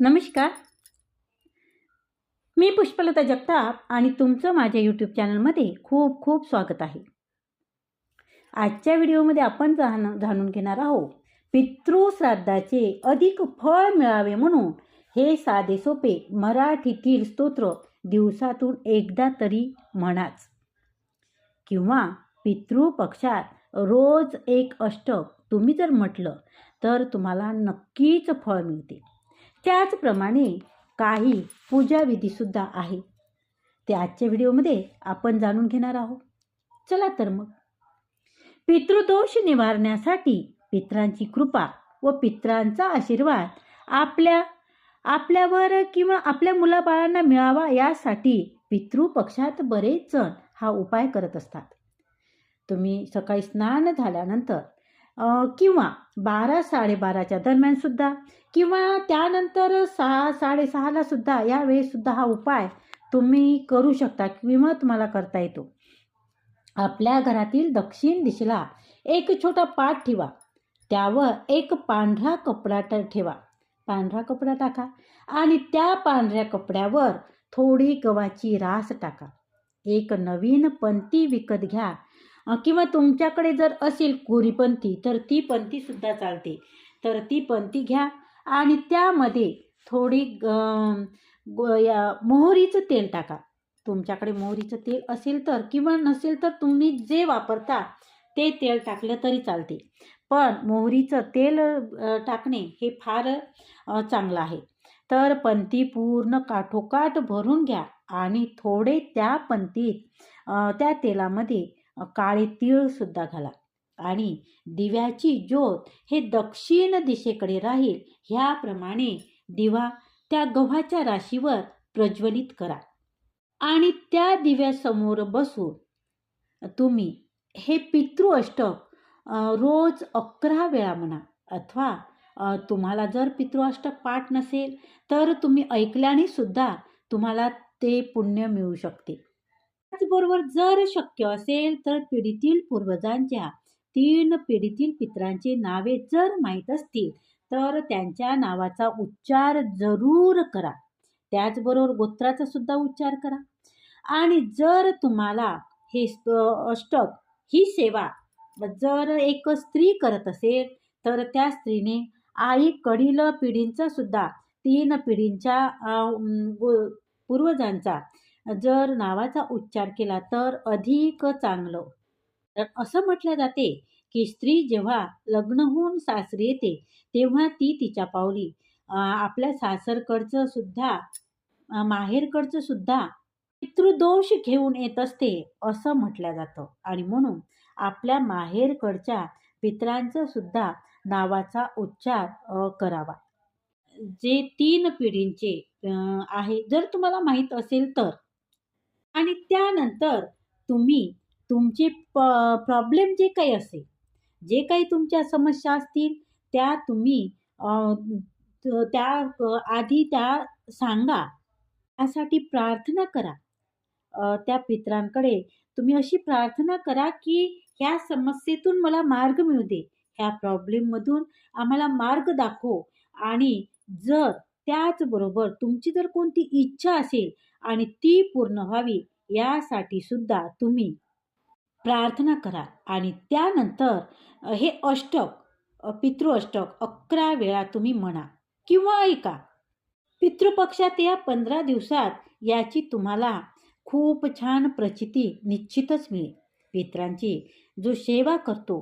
नमस्कार. मी पुष्पलता जगताप आणि तुमचं माझ्या यूट्यूब चॅनलमध्ये खूप खूप स्वागत आहे. आजच्या व्हिडिओमध्ये आपण जाण जाणून घेणार आहोत पितृश्राद्धाचे अधिक फळ मिळावे म्हणून हे साधे सोपे मराठीतील स्तोत्र दिवसातून एकदा तरी म्हणाच. किंवा पितृपक्षात रोज एक अष्टक तुम्ही जर म्हटलं तर तुम्हाला नक्कीच फळ मिळते त्याचप्रमाणे काही पूजाविधीसुद्धा आहे. ते आजच्या व्हिडिओमध्ये आपण जाणून घेणार आहोत. चला तर मग. पितृदोष निवारण्यासाठी पित्रांची कृपा व पित्रांचा आशीर्वाद आपल्या आपल्यावर किंवा आपल्या मुलाबाळांना मिळावा यासाठी पितृपक्षात बरेच जण हा उपाय करत असतात. तुम्ही सकाळी स्नान झाल्यानंतर किंवा बारा साडेबाराच्या दरम्यानसुद्धा किंवा त्यानंतर सहा साडेसहाला सुद्धा या हा उपाय तुम्ही करू शकता किंवा तुम्हाला करता येतो. आपल्या घरातील दक्षिण दिशेला एक छोटा पाट ठेवा. त्यावर एक पांढरा कपडा ट ठेवा. पांढरा कपडा टाका आणि त्या पांढऱ्या कपड्यावर थोडी गव्हाची रास टाका. एक नवीन पंती विकत घ्या. किंवा तुमच्याकडे जर असेल कोरीपंथी तर ती पंथीसुद्धा चालते. तर ती पंथी घ्या आणि त्यामध्ये थोडी ग या मोहरीचं तेल टाका. तुमच्याकडे मोहरीचं तेल असेल तर किंवा नसेल तर तुम्ही जे वापरता ते तेल टाकलं तरी चालते. पण मोहरीचं तेल टाकणे हे फार चांगलं आहे. तर पंथी पूर्ण काठोकाठ भरून घ्या आणि थोडे त्या पंथीत त्या तेलामध्ये काळे तीळसुद्धा घाला. आणि दिव्याची ज्योत हे दक्षिण दिशेकडे राहील ह्याप्रमाणे दिवा त्या गव्हाच्या राशीवर प्रज्वलित करा. आणि त्या दिव्यासमोर बसून तुम्ही हे पितृ अष्टक रोज अकरा वेळा म्हणा अथवा तुम्हाला जर पितृ अष्टक पाठ नसेल तर तुम्ही ऐकल्याने सुद्धा तुम्हाला ते पुण्य मिळू शकते. त्याचबरोबर जर शक्य असेल तर पिढीतील पूर्वजांच्या तीन पिढीतील पित्रांची नावे जर माहीत असतील तर त्यांच्या नावाचा उच्चार जरूर करा. त्याचबरोबर गोत्राचा सुद्धा उच्चार करा. आणि जर तुम्हाला हे अष्टक ही सेवा जर एक स्त्री करत असेल तर त्या स्त्रीने आई कडील पिढींचा सुद्धा तीन पिढींच्या पूर्वजांचा जर नावाचा उच्चार केला तर अधिक चांगलं. तर असं म्हटलं जाते की स्त्री जेव्हा लग्न होऊन सासरी येते तेव्हा ती तिच्या पावली आपल्या सासरकडचं सुद्धा माहेरकडचं सुद्धा पितृदोष घेऊन येत असते असं म्हटलं जातं. आणि म्हणून आपल्या माहेरकडच्या पित्रांचं सुद्धा नावाचा उच्चार करावा. जे तीन पिढींचे आहे. जर तुम्हाला माहीत असेल तर आणि त्यानंतर तुम्ही तुमचे प प्रॉब्लेम जे काही असेल जे काही तुमच्या समस्या असतील त्या तुम्ही त्या आधी त्या सांगा. त्यासाठी प्रार्थना करा. त्या पित्रांकडे तुम्ही अशी प्रार्थना करा की ह्या समस्येतून मला मार्ग मिळू दे. ह्या प्रॉब्लेममधून आम्हाला मार्ग दाखव. आणि जर त्याचबरोबर तुमची जर कोणती इच्छा असेल आणि ती पूर्ण व्हावी यासाठी सुद्धा तुम्ही प्रार्थना करा. आणि त्यानंतर हे अष्टक पितृ अष्टक अकरा वेळा तुम्ही म्हणा किंवा ऐका. पितृपक्षात या पंधरा दिवसात याची तुम्हाला खूप छान प्रचिती निश्चितच मिळेल. पित्रांची जो सेवा करतो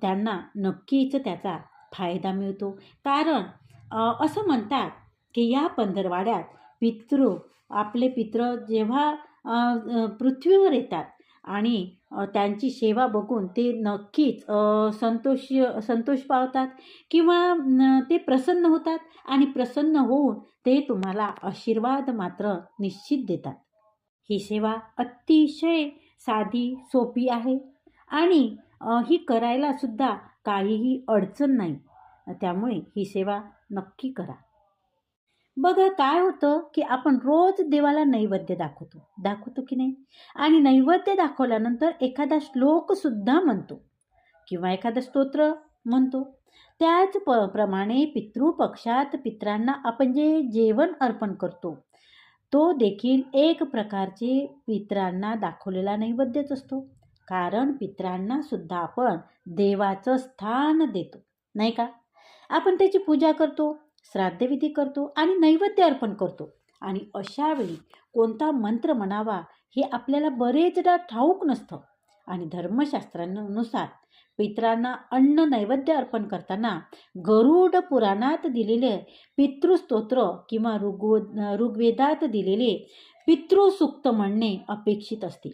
त्यांना नक्कीच त्याचा फायदा मिळतो. कारण असं म्हणतात की या पंधरवाड्यात पितृ आपले पित्र जेव्हा पृथ्वीवर येतात आणि त्यांची सेवा बघून ते नक्कीच संतोष संतोष पावतात किंवा ते प्रसन्न होतात आणि प्रसन्न होऊन ते तुम्हाला आशीर्वाद मात्र निश्चित देतात. ही सेवा अतिशय साधी सोपी आहे आणि ही करायला सुद्धा काहीही अडचण नाही. त्यामुळे ही सेवा नक्की करा. बघा काय होतं की आपण रोज देवाला नैवेद्य दाखवतो. दाखवतो की नाही? आणि नैवेद्य दाखवल्यानंतर एखादा श्लोकसुद्धा म्हणतो किंवा एखादं स्तोत्र म्हणतो. त्याच प प्रमाणे पितृपक्षात पित्रांना आपण जे जेवण अर्पण करतो तो देखील एक प्रकारचे पित्रांना दाखवलेला नैवेद्यच असतो. कारण पित्रांना सुद्धा आपण देवाचं स्थान देतो. नाही का? आपण त्याची पूजा करतो श्राद्धविधी करतो आणि नैवेद्य अर्पण करतो. आणि अशा वेळी कोणता मंत्र म्हणावा हे आपल्याला बरेचदा ठाऊक नसतं. आणि धर्मशास्त्रांनुसार पित्रांना अन्न नैवेद्य अर्पण करताना गरुड पुराणात दिलेले पितृस्तोत्र किंवा ऋग्व ऋग्वेदात दिलेले पितृसूक्त म्हणणे अपेक्षित असते.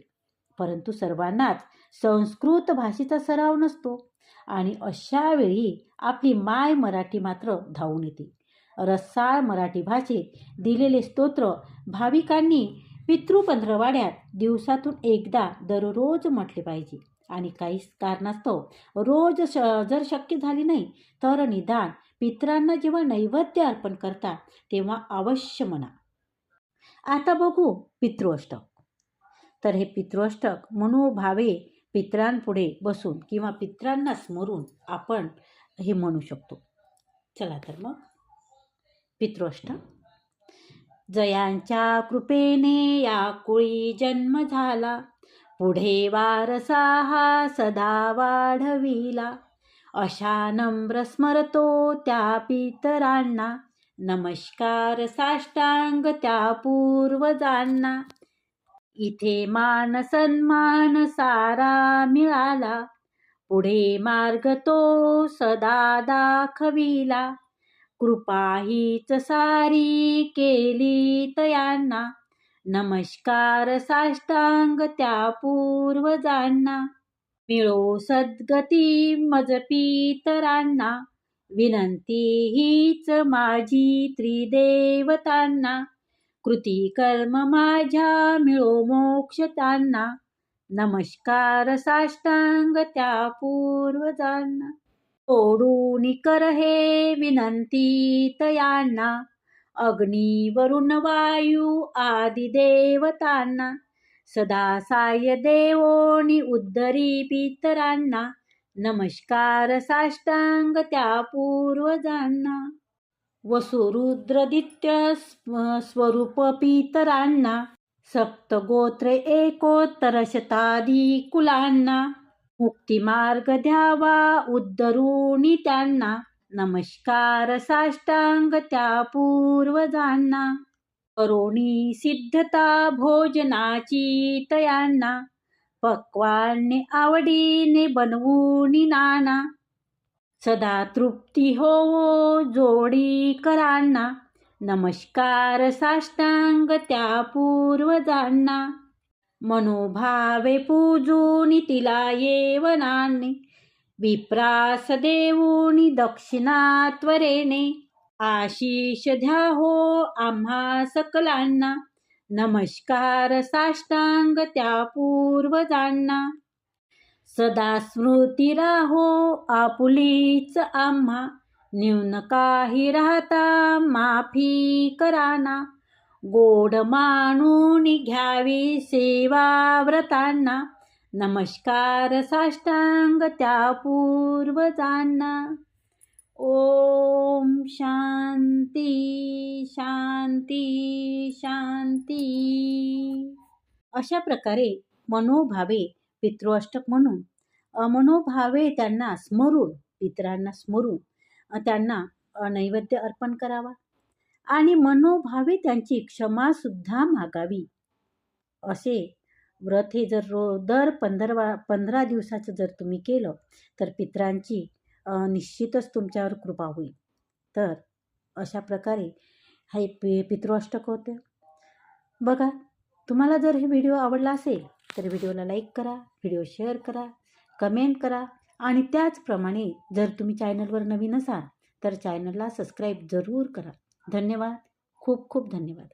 परंतु सर्वांनाच संस्कृत भाषेचा सराव नसतो. आणि अशा वेळी आपली माय मराठी मात्र धावून येते. रसाळ मराठी भाषेत दिलेले स्तोत्र भाविकांनी पितृपंधरवाड्यात दिवसातून एकदा दररोज म्हटले पाहिजे. आणि काही कारणास्तव रोज श जर शक्य झाली नाही तर निदान पित्रांना जेव्हा नैवेद्य अर्पण करता तेव्हा अवश्य म्हणा. आता बघू पितृअष्टक. तर हे पितृअष्टक मनोभावे पित्रांपुढे बसून किंवा पित्रांना स्मरून आपण हे म्हणू शकतो. चला तर मग. पितृअष्टक जयांच्या कृपेने या कुळी जन्म झाला. पुढे वारसा हा सदा वाढविला. अशा नम्र स्मरतो त्या पितरांना. नमस्कार साष्टांग त्या पूर्वजांना. इथे मान सन्मान सारा मिळाला. पुढे मार्ग तो सदा दाखविला. कृपा हीच सारी केली तयांना. नमस्कार साष्टांग त्या पूर्वजांना. मिळो सद्गती मज पितरांना विनंती हीच माझी त्रिदेवतांना. कृती कर्म माझ्या मिळो मोक्ष त्यांना. नमस्कार साष्टांग त्या पूर्वजांना. सोडून कर हे विनंती तयांना. अग्नी वरुण वायू आदी देवतांना. सदा साय देवोनी उद्धरी पितरांना. नमस्कार साष्टांग त्या पूर्वजांना. वसुरुद्रदित्य स्वरूप पितरांना. सप्तगोत्रे एकोत्तरशतादी कुलांना. मुक्तिमार्ग द्यावा. उद्धरुणी त्यांना नमस्कार साष्टांग त्या पूर्वजांना. करोणी सिद्धता भोजनाची तयांना. पक्वाने आवडीने बनवूनी नाना. सदा तृप्ती होवो जोडी करांना. नमस्कार साष्टांग त्या पूर्वजांना. मनोभावे पूजूनी तिला येवनाने विप्रास देऊनी दक्षिणा त्वरेने आशिष ध्या हो आम्हा सकलांना नमस्कार साष्टांग त्या पूर्वजांना. सदा स्मृती राहो आपुलीच आम्हा न्यून काही राहता माफी कराना. गोड मानून घ्यावी सेवा व्रतांना नमस्कार साष्टांग त्या पूर्वजांना. ओम शांती शांती शांती. अशा प्रकारे मनोभावे पितृअष्टक म्हणून मनोभावे त्यांना स्मरून पितरांना स्मरून त्यांना नैवेद्य अर्पण करावा. आणि मनोभावे त्यांची क्षमासुद्धा मागावी. असे व्रत हे जर रो दर पंधरवा पंधरा दिवसाचं जर तुम्ही केलं तर पित्रांची निश्चितच तुमच्यावर कृपा होईल. तर अशा प्रकारे हे पि पितृअष्टक होते. बघा तुम्हाला जर हे व्हिडिओ आवडला असेल तर व्हिडिओला लाईक करा व्हिडिओ शेअर करा कमेंट करा आणि त्याचप्रमाणे जर तुम्ही चॅनलवर नवीन असाल तर चॅनलला सबस्क्राईब जरूर करा. धन्यवाद. खूप खूप धन्यवाद.